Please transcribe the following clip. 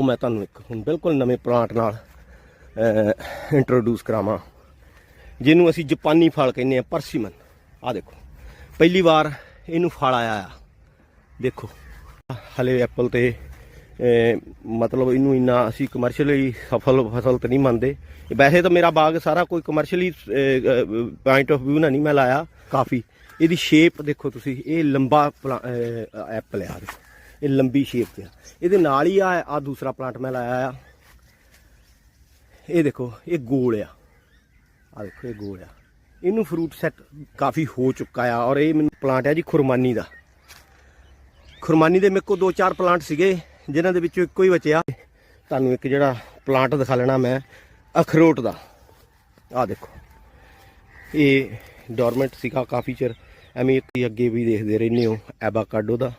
ਉਹ ਮੈਂ ਤੁਹਾਨੂੰ ਇੱਕ ਹੁਣ ਬਿਲਕੁਲ ਨਵੇਂ ਪਲਾਂਟ ਨਾਲ ਇੰਟਰੋਡਿਊਸ ਕਰਾਵਾਂ ਜਿਹਨੂੰ ਅਸੀਂ ਜਾਪਾਨੀ ਫਲ ਕਹਿੰਦੇ ਆ ਪਰਸੀਮਨ। ਆ ਦੇਖੋ ਪਹਿਲੀ ਵਾਰ ਇਹਨੂੰ ਫਲ ਆਇਆ ਆ। ਦੇਖੋ ਹਲੇ ਐਪਲ ਤੇ ਮਤਲਬ ਇਹਨੂੰ ਇੰਨਾ ਅਸੀਂ ਕਮਰਸ਼ੀਅਲੀ ਸਫਲ ਫਸਲ ਤੇ ਨਹੀਂ ਮੰਨਦੇ। ਵੈਸੇ ਤਾਂ ਮੇਰਾ ਬਾਗ ਸਾਰਾ ਕੋਈ ਕਮਰਸ਼ੀਅਲੀ ਪੁਆਇੰਟ ਆਫ View ਨਾਲ ਨਹੀਂ ਮੈਂ ਲਾਇਆ। ਕਾਫੀ। ਇਹਦੀ ਸ਼ੇਪ ਦੇਖੋ ਤੁਸੀਂ ਇਹ ਲੰਬਾ ਐਪਲ ਆ। ਦੇਖੋ ਇਹ ਲੰਬੀ ਸ਼ੇਪ ਤੇ ਆ। ਇਹਦੇ ਨਾਲ ਹੀ ਆ ਆ ਦੂਸਰਾ ਪਲਾਂਟ ਮੈਂ ਲਾਇਆ ਆ। ਇਹ ਦੇਖੋ, ਇਹ ਗੋਲ ਆ। ਆ ਦੇਖੋ, ਇਹ ਗੋਲ ਆ। ਇਹਨੂੰ ਫਰੂਟ ਸੈੱਟ ਕਾਫੀ ਹੋ ਚੁੱਕਾ ਆ ਔਰ ਇਹ ਮੈਨੂੰ ਪਲਾਂਟ ਆ ਜੀ ਖੁਰਮਾਨੀ ਦਾ। ਖੁਰਮਾਨੀ ਦੇ ਮੇਰੇ ਕੋਲ ਦੋ ਚਾਰ ਪਲਾਂਟ ਸੀਗੇ, ਜਿਨ੍ਹਾਂ ਦੇ ਵਿੱਚੋਂ ਇੱਕੋ ਹੀ ਬਚਿਆ। ਤੁਹਾਨੂੰ ਇੱਕ ਜਿਹੜਾ ਪਲਾਂਟ ਦਿਖਾ ਲੈਣਾ ਮੈਂ, ਅਖਰੋਟ ਦਾ। ਆ ਦੇਖੋ। ਇਹ ਡੋਰਮੈਂਟ ਸੀਗਾ ਕਾਫੀ ਚਿਰ। ਐਵੇਂ ਤੁਸੀਂ ਅੱਗੇ ਵੀ ਦੇਖਦੇ ਰਹਿੰਦੇ ਹੋ ਐਬਾਕਾਡੋ ਦਾ।